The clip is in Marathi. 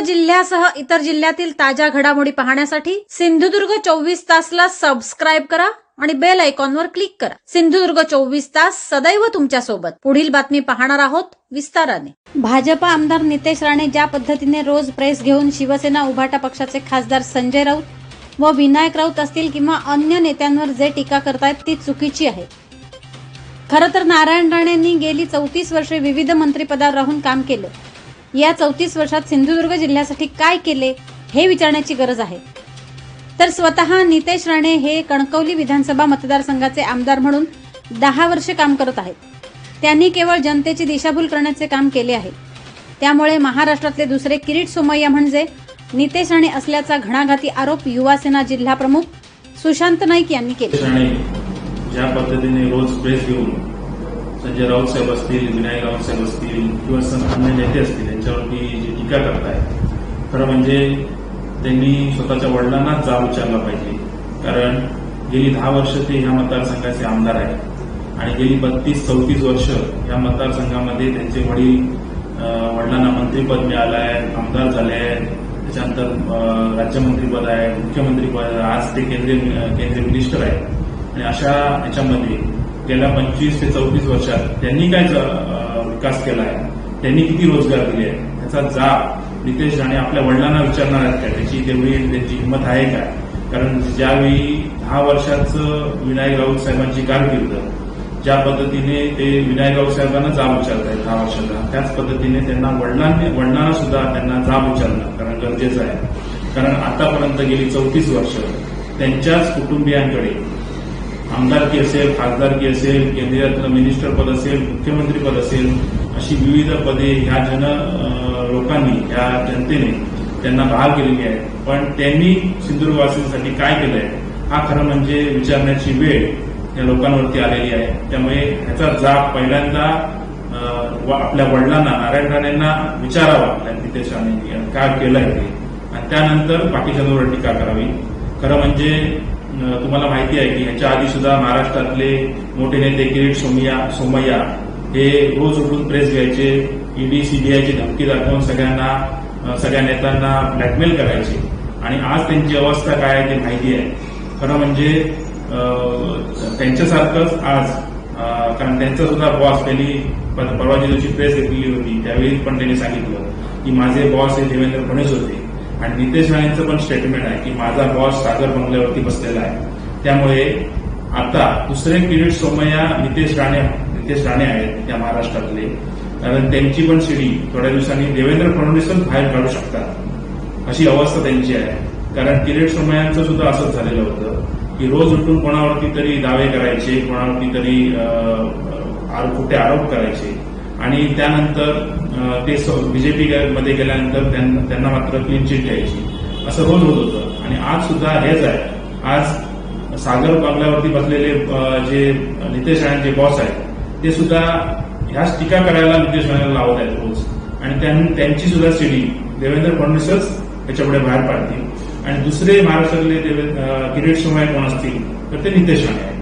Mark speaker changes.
Speaker 1: जिल्ह्यासह इतर जिल्ह्यातील ताज्या घडामोडी पाहण्यासाठी सिंधुदुर्ग चोवीस तासला सबस्क्राईब करा आणि बेल आयकॉनवर क्लिक करा. सिंधुदुर्ग चोवीस तास सदैव तुमच्यासोबत. पुढील बातमी पाहणार आहोत विस्ताराने. भाजपा आमदार नितेश राणे ज्या पद्धतीने रोज प्रेस घेऊन शिवसेना उभाटा पक्षाचे खासदार संजय राऊत व विनायक राऊत असतील किंवा अन्य नेत्यांवर जे टीका करतायत ती चुकीची आहे. खरं तर नारायण राणेंनी गेली चौतीस वर्षे विविध मंत्रिपदावर राहून काम केलं. या चौतीस वर्षात सिंधुदुर्ग जिल्ह्यासाठी काय केले हे विचारण्याची गरज आहे. तर स्वतः नितेश राणे हे कणकवली विधानसभा मतदारसंघाचे आमदार म्हणून दहा वर्षे काम करत आहेत. त्यांनी केवळ जनतेची दिशाभूल करण्याचे काम केले आहे. त्यामुळे महाराष्ट्रातले दुसरे किरीट सोमय्या म्हणजे नितेश राणे असल्याचा घणाघाती आरोप युवासेना जिल्हा प्रमुख सुशांत नाईक यांनी केला.
Speaker 2: ज्या पद्धतीने रोज प्रेस घेऊन संजय राऊत साहेब असतील विनायक राऊत साहेब असतील किंवा अन्य नेते असतील यांच्यावरती जी टीका करतायत खरं म्हणजे त्यांनी स्वतःच्या वडिलांनाच जाब विचारला पाहिजे. कारण गेली दहा वर्ष ते ह्या मतदारसंघाचे आमदार आहेत. आणि गेली बत्तीस चौतीस वर्ष या मतदारसंघामध्ये त्यांचे वडील वडिलांना मंत्रीपद मिळालं आहे आमदार झाले आहेत त्याच्यानंतर राज्यमंत्रीपद आहे मुख्यमंत्रीपद आज ते केंद्रीय केंद्रीय मिनिस्टर आहेत. आणि अशा याच्यामध्ये गेल्या पंचवीस ते चौतीस वर्षात त्यांनी काय विकास केला आहे? त्यांनी किती रोजगार दिले आहे त्याचा जाब नितेश राणे आपल्या वडिलांना विचारणार आहेत का? त्याची तेवढी त्यांची हिंमत आहे का? कारण ज्यावेळी दहा वर्षाचं विनायक राऊत साहेबांची कारकिर्द ज्या पद्धतीने ते विनायक राऊत साहेबांना जाब विचारत आहेत दहा वर्षाला त्याच पद्धतीने त्यांना वडिलांनी वडिलांना सुद्धा त्यांना जाब विचारणं कारण गरजेचं आहे. कारण आतापर्यंत गेली चौतीस वर्ष त्यांच्याच कुटुंबियांकडे आमदारकी असेल खासदारकी असेल केंद्रीय मिनिस्टर पद असेल मुख्यमंत्री पद असेल अशी विविध पदे ह्या जन लोकांनी ह्या जनतेने त्यांना बहाल केलेली आहे पण त्यांनी सिंधुदुर्गवासींसाठी काय केलंय हा खरं म्हणजे विचारण्याची वेळ या लोकांवरती आलेली आहे. त्यामुळे ह्याचा जाब पहिल्यांदा व आपल्या वडिलांना नारायण राणेंना विचारावा आपल्या नितेश राणेंनी काय केलंय ते. आणि त्यानंतर बाकीच्यांवर टीका करावी. खरं म्हणजे तुम्हाला माहिती आहे की ह्याच्या आधी सुद्धा महाराष्ट्रातले मोठे नेते किरीट सोमय्या सोमय्या हे रोज उठून प्रेस घ्यायचे ईडी सीबीआयची धमकी दाखवून सगळ्यांना सगळ्या नेत्यांना ब्लॅकमेल करायचे. आणि आज त्यांची अवस्था काय आहे ते माहिती आहे. खरं म्हणजे त्यांच्यासारखंच आज कारण त्यांचा सुद्धा बॉस त्यांनी परवाच्या दिवशी प्रेस घेतलेली होती त्यावेळी पण त्यांनी सांगितलं की माझे बॉस हे देवेंद्र फडणवीस होते. आणि नितेश राणेंचं पण स्टेटमेंट आहे की माझा बॉस सागर बंगल्यावरती बसलेला आहे. त्यामुळे आता दुसरे किरीट सोमय्या नितेश राणे नितेश राणे आहेत त्या महाराष्ट्रातले. कारण त्यांची पण सीडी थोड्या दिवसांनी देवेंद्र फडणवीसच बाहेर काढू शकतात. अशी अवस्था त्यांची आहे. कारण किरीट सोमय्यांचं सुद्धा असंच झालेलं होतं की रोज उठून कोणावरती तरी दावे करायचे कोणावरती तरी कुठे आरोप आरोप करायचे. आणि त्यानंतर ते बीजेपी मध्ये गेल्यानंतर त्यां- त्यांना मात्र क्लीन चिट द्यायची. असं रोज होत. होतं आणि आज सुद्धा हेच आहे. आज सागर बंगल्यावरती बसलेले जे नितेश राणेंचे बॉस आहेत ते सुद्धा ह्याच टीका करायला नितेश राणेला लावत आहेत रोज. आणि त्यां- त्यांची सुद्धा शिडी देवेंद्र फडणवीसच त्याच्यापुढे बाहेर पाडतील. आणि दुसरे महाराष्ट्रातले किरीट सोमय्या कोण असतील तर ते नितेश राणे आहेत.